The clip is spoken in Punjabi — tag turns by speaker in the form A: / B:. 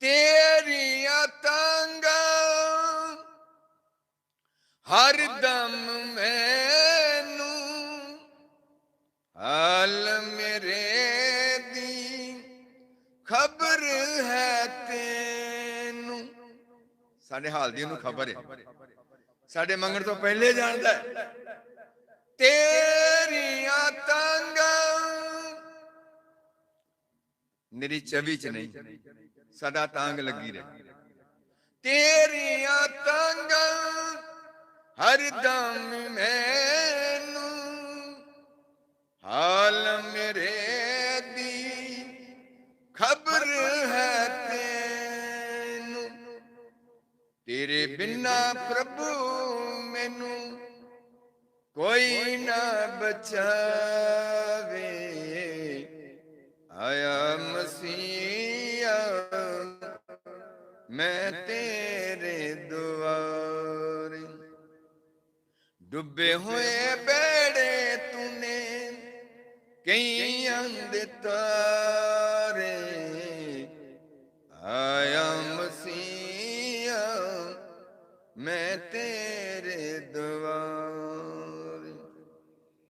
A: ਤੇਰੀਆਂ ਤਾਂਗਾ ਹਰ ਦਮ ਮੈਨੂੰ ਹਾਲ ਮੇਰੇ ਦੀ ਖਬਰ ਹੈ ਤੈਨੂੰ। ਸਾਡੇ ਹਾਲ ਦੀ ਉਹਨੂੰ ਖਬਰ ਹੈ। ਸਾਡੇ ਮੰਗਣ ਤੋਂ ਪਹਿਲੇ ਜਾਣਦਾ ਹੈ। ਤੇਰੀਆਂ ਮੇਰੀ ਚਵੀ ਚ ਨਹੀਂ। ਸਦਾ ਤਾਂਗ ਲੱਗੀ ਰਹੇ। ਤੇਰੀਆਂ ਤਾਂਗਾ ਹਰ ਦਮ ਮੈਨੂੰ ਹਾਲ ਮੇਰੇ ਦੀ ਖਬਰ ਹੈ ਤੈਨੂੰ। ਤੇਰੇ ਬਿਨਾ ਪ੍ਰਭੂ ਮੈਨੂੰ ਕੋਈ ਨਾ ਬਚਾਵੇ। ਆਇਆ ਮਸੀਹਾ ਮੈਂ ਤੇਰੇ ਦੁਆਰੇ। ਡੁੱਬੇ ਹੋਏ ਬੇੜੇ ਤੂਨੇ ਕਈਆਂ ਦੇ ਤਾਰੇ। ਆਇਆ ਮਸੀਹਾ, ਮੈਂ ਤੇਰੇ ਦੁਆਰੇ।